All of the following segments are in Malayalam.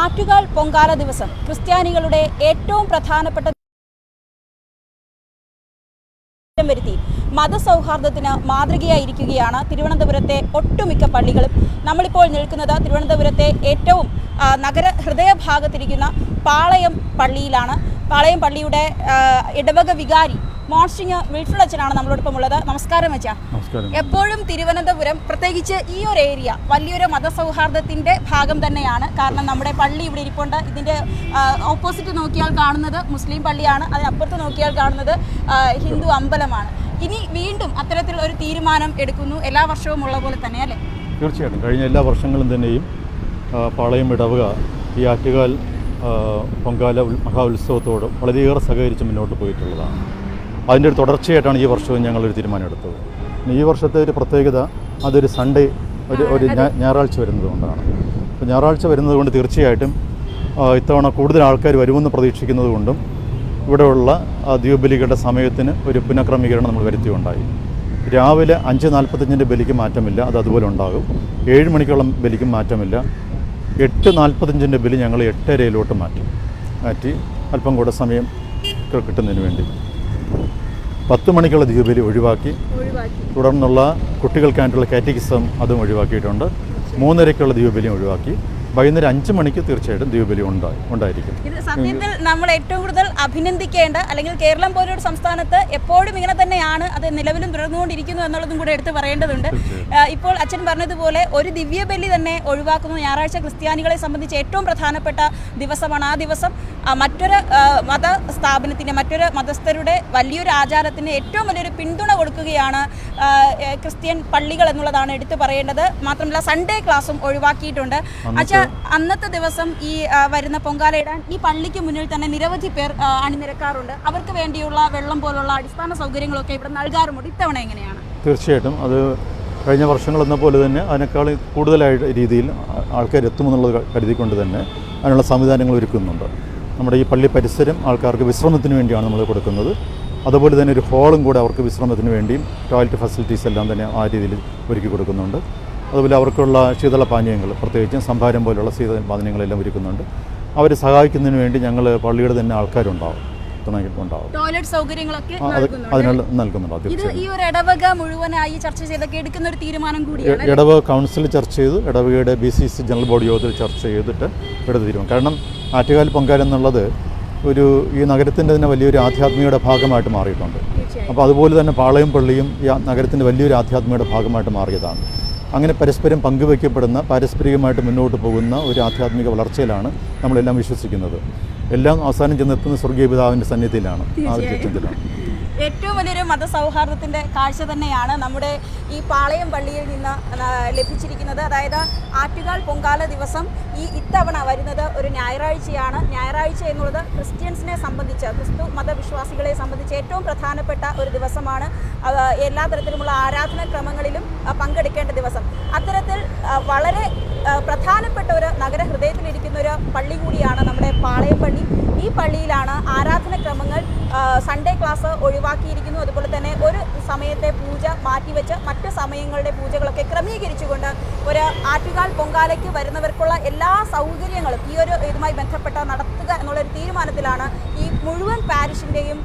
ആറ്റുകാൽ പൊങ്കാല ദിവസം ക്രിസ്ത്യാനികളുടെ ഏറ്റവും പ്രധാനപ്പെട്ട വരുത്തി. മതസൗഹാർദ്ദത്തിന് മാതൃകയായിരിക്കുകയാണ് തിരുവനന്തപുരത്തെ ഒട്ടുമിക്ക പള്ളികളും. നമ്മളിപ്പോൾ നിൽക്കുന്നത് തിരുവനന്തപുരത്തെ ഏറ്റവും നഗര ഹൃദയഭാഗത്തിരിക്കുന്ന പാളയം പള്ളിയിലാണ്. പാളയം പള്ളിയുടെ ഇടവക വികാരി മോൺസിങ് വിൽഫിൾ അച്ഛനാണ് നമ്മളോടൊപ്പം ഉള്ളത് നമസ്കാരം അച്ഛാ. നമസ്കാരം. എപ്പോഴും തിരുവനന്തപുരം പ്രത്യേകിച്ച് ഈ ഒരു ഏരിയ വലിയൊരു മതസൗഹാർദ്ദത്തിന്റെ ഭാഗം തന്നെയാണ്. കാരണം നമ്മുടെ പള്ളി ഇവിടെ ഇരിപ്പുണ്ട്. ഇതിന്റെ ഓപ്പോസിറ്റ് നോക്കിയാൽ കാണുന്നത് മുസ്ലിം പള്ളിയാണ്. അതിനപ്പുറത്ത് നോക്കിയാൽ കാണുന്നത് ഹിന്ദു അമ്പലമാണ്. ഇനി വീണ്ടും അത്തരത്തിലുള്ള ഒരു തീരുമാനം എടുക്കുന്നു. എല്ലാ വർഷവും ഉള്ള പോലെ തന്നെ അല്ലേ? തീർച്ചയായിട്ടും. കഴിഞ്ഞ എല്ലാ വർഷങ്ങളും തന്നെയും പാളയം ഇടവുക ഈ ആറ്റുകാൽ പൊങ്കാല മഹാ ഉത്സവത്തോട് വളരെയേറെ സഹകരിച്ച് മുന്നോട്ട് പോയിട്ടുള്ളതാണ്. അതിന്റെ ഒരു തുടർച്ചയായിട്ടാണ് ഈ വർഷവും ഞങ്ങളൊരു തീരുമാനമെടുത്തത്. പിന്നെ ഈ വർഷത്തെ ഒരു പ്രത്യേകത അതൊരു സൺഡേ ഒരു ഒരു ഞായറാഴ്ച വരുന്നത് കൊണ്ടാണ്. അപ്പോൾ ഞായറാഴ്ച വരുന്നത് കൊണ്ട് തീർച്ചയായിട്ടും ഇത്തവണ കൂടുതൽ ആൾക്കാർ വരുമെന്ന് പ്രതീക്ഷിക്കുന്നത് കൊണ്ടും ഇവിടെയുള്ള ദ്വീപ് ദ്വീപബലികളുടെ സമയത്തിന് ഒരു പുനഃക്രമീകരണം നമ്മൾ വരുത്തിയുണ്ടായി. രാവിലെ അഞ്ച് നാൽപ്പത്തഞ്ചിന്റെ ബലിക്ക് മാറ്റമില്ല അത് അതുപോലെ ഉണ്ടാകും. ഏഴ് മണിക്കുള്ള ബലിക്കും മാറ്റമില്ല. എട്ട് നാൽപ്പത്തഞ്ചിന്റെ ബലി ഞങ്ങൾ എട്ടരയിലോട്ട് മാറ്റി. മാറ്റി അല്പം കൂടെ സമയം കിട്ടുന്നതിന് വേണ്ടി. പത്ത് മണിക്കുള്ള ദ്വീപലി ഒഴിവാക്കി. തുടർന്നുള്ള കുട്ടികൾക്കായിട്ടുള്ള കാറ്റഗിസം അതും ഒഴിവാക്കിയിട്ടുണ്ട്. മൂന്നരയ്ക്കുള്ള ദ്വീപലിയും ഒഴിവാക്കി. വൈകുന്നേരം അഞ്ച് മണിക്ക് തീർച്ചയായിട്ടും ദ്വീപലി ഉണ്ടായി ഉണ്ടായിരിക്കും. സത്യത്തിൽ നമ്മൾ ഏറ്റവും കൂടുതൽ അഭിനന്ദിക്കേണ്ട അല്ലെങ്കിൽ കേരളം പോലൊരു സംസ്ഥാനത്ത് എപ്പോഴും ഇങ്ങനെ തന്നെയാണ് അത് നിലവിലും തുടർന്നുകൊണ്ടിരിക്കുന്നു എന്നുള്ളതും കൂടെ എടുത്ത് പറയേണ്ടതുണ്ട്. ഇപ്പോൾ അച്ഛൻ പറഞ്ഞതുപോലെ ഒരു ദിവ്യബലി തന്നെ ഒഴിവാക്കുന്നു. ഞായറാഴ്ച ക്രിസ്ത്യാനികളെ സംബന്ധിച്ച് ഏറ്റവും പ്രധാനപ്പെട്ട ദിവസമാണ് ആ ദിവസം. മറ്റൊരു മത സ്ഥാപനത്തിന് മറ്റൊരു മതസ്ഥരുടെ വലിയൊരു ആചാരത്തിന് ഏറ്റവും വലിയൊരു പിന്തുണ കൊടുക്കുകയാണ് ക്രിസ്ത്യൻ പള്ളികൾ എന്നുള്ളതാണ് എടുത്തു പറയേണ്ടത്. മാത്രമല്ല സൺഡേ ക്ലാസ്സും ഒഴിവാക്കിയിട്ടുണ്ട്. അച്ഛാ അന്നത്തെ ദിവസം ഈ വരുന്ന പൊങ്കാല ഇടാൻ ഈ പള്ളിക്ക് മുന്നിൽ തന്നെ നിരവധി പേർ അണിനിരക്കാറുണ്ട്. അവർക്ക് വേണ്ടിയുള്ള വെള്ളം പോലുള്ള അടിസ്ഥാന സൗകര്യങ്ങളൊക്കെ ഇവിടെ നൽകാറുമുണ്ട്. ഇത്തവണ എങ്ങനെയാണ്? തീർച്ചയായിട്ടും. അത് കഴിഞ്ഞ വർഷങ്ങളെന്ന പോലെ തന്നെ അതിനേക്കാൾ കൂടുതലായിട്ട് രീതിയിൽ ആൾക്കാർ എത്തുമെന്നുള്ളത് കരുതിക്കൊണ്ട് തന്നെ അതിനുള്ള സംവിധാനങ്ങൾ ഒരുക്കുന്നുണ്ട്. നമ്മുടെ ഈ പള്ളി പരിസരം ആൾക്കാർക്ക് വിശ്രമത്തിന് വേണ്ടിയാണ് നമ്മൾ കൊടുക്കുന്നത്. അതുപോലെ തന്നെ ഒരു ഹോളും കൂടെ അവർക്ക് വിശ്രമത്തിന് വേണ്ടിയും ടോയ്ലറ്റ് ഫെസിലിറ്റീസ് എല്ലാം തന്നെ ആ രീതിയിൽ ഒരുക്കി കൊടുക്കുന്നുണ്ട്. അതുപോലെ അവർക്കുള്ള ശീതളപാനീയങ്ങൾ പ്രത്യേകിച്ചും സംഭാരം പോലുള്ള ശീതളപാനീയങ്ങളെല്ലാം ഒരുക്കുന്നുണ്ട്. അവർ സഹായിക്കുന്നതിന് വേണ്ടി ഞങ്ങൾ പള്ളിയുടെ തന്നെ ആൾക്കാരുണ്ടാവും ഉണ്ടാവും. ടോയ്ലറ്റ് സൗകര്യങ്ങളൊക്കെ നൽകുന്നുണ്ട്. അതിനുള്ള നൽകുന്നുണ്ട് ഇത് തീർച്ചയായും. ഈ ഒരു ഇടവക മുഴുവനായി ചർച്ച ചെയ്തൊക്കെ എടുക്കുന്ന ഒരു തീരുമാനം കൂടിയാണ് ഇടവക കൗൺസിൽ ചർച്ച ചെയ്തു ഇടവകയുടെ B C C general body യോഗത്തിൽ ചർച്ച ചെയ്തിട്ട് എടുത്ത തീരുമാനം. കാരണം ആറ്റുകാൽ പൊങ്കാല എന്നുള്ളത് ഒരു ഈ നഗരത്തിന്റെ തന്നെ വലിയൊരു ആധ്യാത്മികയുടെ ഭാഗമായിട്ട് മാറിയിട്ടുണ്ട്. അപ്പോൾ അതുപോലെ തന്നെ പാളയം പള്ളിയും ഈ നഗരത്തിന്റെ വലിയൊരു ആധ്യാത്മികയുടെ ഭാഗമായിട്ട് മാറിയതാണ്. അങ്ങനെ പരസ്പരം പങ്കുവയ്ക്കപ്പെടുന്ന പാരസ്പരികമായിട്ട് മുന്നോട്ട് പോകുന്ന ഒരു ആധ്യാത്മിക വളർച്ചയിലാണ് നമ്മളെല്ലാം വിശ്വസിക്കുന്നത്. എല്ലാം അവസാനം ചെന്നെത്തുന്ന സ്വർഗീയ പിതാവിന്റെ സന്നിധിയിലാണ് ആ ഒരു ഏറ്റവും വലിയൊരു മതസൗഹാർദ്ദത്തിന്റെ കാഴ്ച തന്നെയാണ് നമ്മുടെ ഈ പാളയം പള്ളിയിൽ നിന്ന് ലഭിച്ചിരിക്കുന്നത്. അതായത് ആറ്റുകാൽ പൊങ്കാല ദിവസം ഈ ഇത്തവണ വരുന്നത് ഒരു ഞായറാഴ്ചയാണ്. ഞായറാഴ്ച എന്നുള്ളത് ക്രിസ്ത്യൻസിനെ സംബന്ധിച്ച് ക്രിസ്തു മതവിശ്വാസികളെ സംബന്ധിച്ച് ഏറ്റവും പ്രധാനപ്പെട്ട ഒരു ദിവസമാണ്. എല്ലാ തരത്തിലുമുള്ള ആരാധനാ ക്രമങ്ങളിലും പങ്കെടുക്കേണ്ട ദിവസം. അത്തരത്തിൽ വളരെ പ്രധാനപ്പെട്ട ഒരു നഗരഹൃദയത്തിലിരിക്കുന്ന ഒരു പള്ളി കൂടിയാണ് നമ്മുടെ പാളയം പള്ളി. പള്ളിയിലാണ് ആരാധനക്രമങ്ങൾ ക്രമങ്ങൾ സൺഡേ ക്ലാസ് ഒഴിവാക്കിയിരിക്കുന്നു. അതുപോലെ തന്നെ ഒരു സമയത്തെ പൂജ മാറ്റിവെച്ച് മറ്റ് സമയങ്ങളുടെ പൂജകളൊക്കെ ക്രമീകരിച്ചുകൊണ്ട് ഒരു ആറ്റുകാൽ പൊങ്കാലയ്ക്ക് വരുന്നവർക്കുള്ള എല്ലാ സൗകര്യങ്ങളും ഈ ഒരു ഇതുമായി ബന്ധപ്പെട്ട നടത്തുക എന്നുള്ളൊരു തീരുമാനത്തിലാണ് ഈ മുഴുവൻ പാരിഷിന്റെയും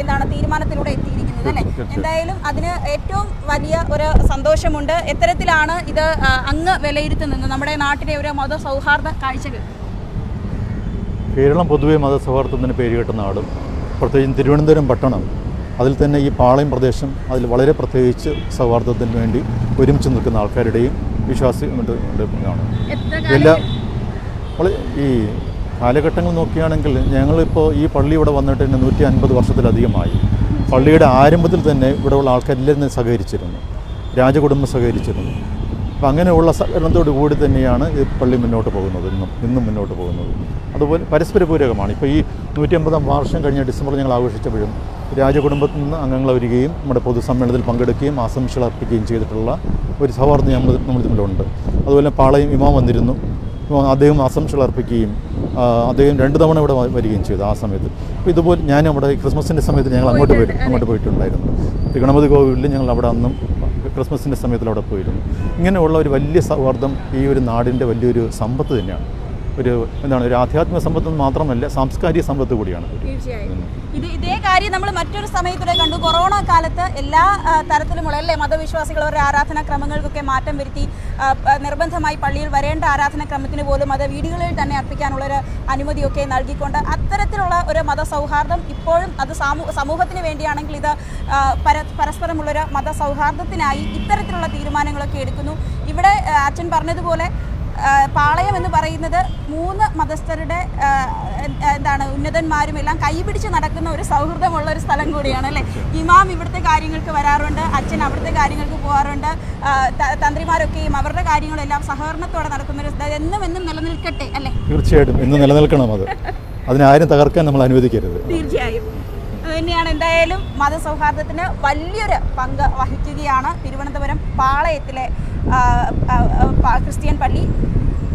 എന്താണ് തീരുമാനത്തിലൂടെ എത്തിയിരിക്കുന്നത് അല്ലേ? എന്തായാലും അതിന് ഏറ്റവും വലിയ ഒരു സന്തോഷമുണ്ട്. എത്തരത്തിലാണ് ഇത് അങ്ങ് വിലയിരുത്തുന്നത്. നമ്മുടെ നാട്ടിലെ ഒരു മത മതസൗഹാർദ്ദ കാഴ്ചകൾ. കേരളം പൊതുവെ മതസൗഹാർദ്ദത്തിന് പേരുകെട്ട നാടും പ്രത്യേകിച്ചും തിരുവനന്തപുരം പട്ടണം അതിൽ തന്നെ ഈ പാളയം പ്രദേശം അതിൽ വളരെ പ്രത്യേകിച്ച് സൗഹാർദ്ദത്തിന് വേണ്ടി ഒരുമിച്ച് നിൽക്കുന്ന ആൾക്കാരുടെയും വിശ്വാസി ഉണ്ട്- ഉണ്ട് ആണ് എത്ര എല്ലാ ഈ കാലഘട്ടങ്ങൾ നോക്കുകയാണെങ്കിൽ ഞങ്ങളിപ്പോൾ ഈ പള്ളി ഇവിടെ വന്നിട്ട് തന്നെ നൂറ്റി അൻപത് വർഷത്തിലധികമായി. പള്ളിയുടെ ആരംഭത്തിൽ തന്നെ ഇവിടെയുള്ള ആൾക്കാരെല്ലാം സഹകരിച്ചിരുന്നു. രാജകുടുംബം സഹകരിച്ചിരുന്നു. അപ്പം അങ്ങനെയുള്ള സഹകരണത്തോടു കൂടി തന്നെയാണ് ഈ പള്ളി മുന്നോട്ട് പോകുന്നത് ഇന്നും ഇന്നും മുന്നോട്ട് പോകുന്നത്. അതുപോലെ പരസ്പര പൂരകമാണ് ഇപ്പോൾ ഈ നൂറ്റി അമ്പതാം വാർഷം കഴിഞ്ഞ ഡിസംബർ ഞങ്ങൾ ആഘോഷിച്ചപ്പോഴും രാജകുടുംബത്തിൽ നിന്ന് അംഗങ്ങൾ വരികയും നമ്മുടെ പൊതുസമ്മേളനത്തിൽ പങ്കെടുക്കുകയും ആശംസകൾ അർപ്പിക്കുകയും ചെയ്തിട്ടുള്ള ഒരു സൗഹാർദ്ദം നമ്മൾ നമ്മൾ തമ്മിലുണ്ട് അതുപോലെ പാളയം ഇമാം വന്നിരുന്നു. അദ്ദേഹം ആശംസകൾ അർപ്പിക്കുകയും അദ്ദേഹം രണ്ട് തവണ ഇവിടെ വരികയും ചെയ്തു ആ സമയത്ത്. അപ്പോൾ ഇതുപോലെ ഞാൻ ഈ ക്രിസ്മസിന്റെ സമയത്ത് ഞങ്ങൾ അങ്ങോട്ട് പോയി അങ്ങോട്ട് പോയിട്ടുണ്ടായിരുന്നു. ഗണപതി കോവിലിൽ ഞങ്ങൾ അവിടെ അന്നും ക്രിസ്മസിന്റെ സമയത്തിൽ അവിടെ പോയിരുന്നു. ഇങ്ങനെയുള്ള ഒരു വലിയ സൗഹാർദ്ദം ഈ ഒരു നാടിന്റെ വലിയൊരു സമ്പത്ത് തന്നെയാണ്. ഒരു എന്താണ് ഒരു ആധ്യാത്മിക സമ്പത്ത് മാത്രമല്ല സാംസ്കാരിക സമ്പത്ത് കൂടിയാണ്. ഇത് ഇതേ കാര്യം നമ്മൾ മറ്റൊരു സമയത്തൂടെ കണ്ടു. കൊറോണ കാലത്ത് എല്ലാ തരത്തിലുമുള്ള അല്ലേ മതവിശ്വാസികൾ അവരുടെ ആരാധനാക്രമങ്ങൾക്കൊക്കെ മാറ്റം വരുത്തി നിർബന്ധമായി പള്ളിയിൽ വരേണ്ട ആരാധനാക്രമത്തിന് പോലും അത് വീടുകളിൽ തന്നെ അർപ്പിക്കാനുള്ള ഒരു അനുമതിയൊക്കെ നൽകിക്കൊണ്ട് അത്തരത്തിലുള്ള ഒരു മതസൗഹാർദ്ദം ഇപ്പോഴും അത് സാമൂഹ സമൂഹത്തിന് വേണ്ടിയാണെങ്കിൽ ഇത് പര പരസ്പരമുള്ളൊരു മതസൗഹാർദ്ദത്തിനായി ഇത്തരത്തിലുള്ള തീരുമാനങ്ങളൊക്കെ എടുക്കുന്നു. ഇവിടെ അച്ഛൻ പറഞ്ഞതുപോലെ പാളയം എന്ന് പറയുന്നത് മൂന്ന് മതസ്ഥരുടെ എന്താണ് ഉന്നതന്മാരും എല്ലാം കൈപിടിച്ച് നടക്കുന്ന ഒരു സൗഹൃദമുള്ള ഒരു സ്ഥലം കൂടിയാണ് അല്ലേ? ഇമാം ഇവിടുത്തെ കാര്യങ്ങൾക്ക് വരാറുണ്ട് അച്ഛൻ അവിടുത്തെ കാര്യങ്ങൾക്ക് പോകാറുണ്ട് തന്ത്രിമാരൊക്കെയും അവരുടെ കാര്യങ്ങളെല്ലാം സഹകരണത്തോടെ നടക്കുന്ന ഒരു എന്നും എന്നും നിലനിൽക്കട്ടെ അല്ലേ? തീർച്ചയായിട്ടും എന്നും നിലനിൽക്കണം അത്. അതിനാരും തകർക്കാൻ നമ്മൾ അനുവദിക്കരുത്. തീർച്ചയായും. തന്നെയാണ് എന്തായാലും മതസൗഹാർദ്ദത്തിന് വലിയൊരു പങ്ക് വഹിക്കുകയാണ് തിരുവനന്തപുരം പാളയത്തിലെ ക്രിസ്ത്യൻ പള്ളി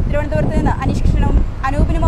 തിരുവനന്തപുരത്ത് നിന്ന് അനീഷ് കൃഷ്ണനും അനൂപിനും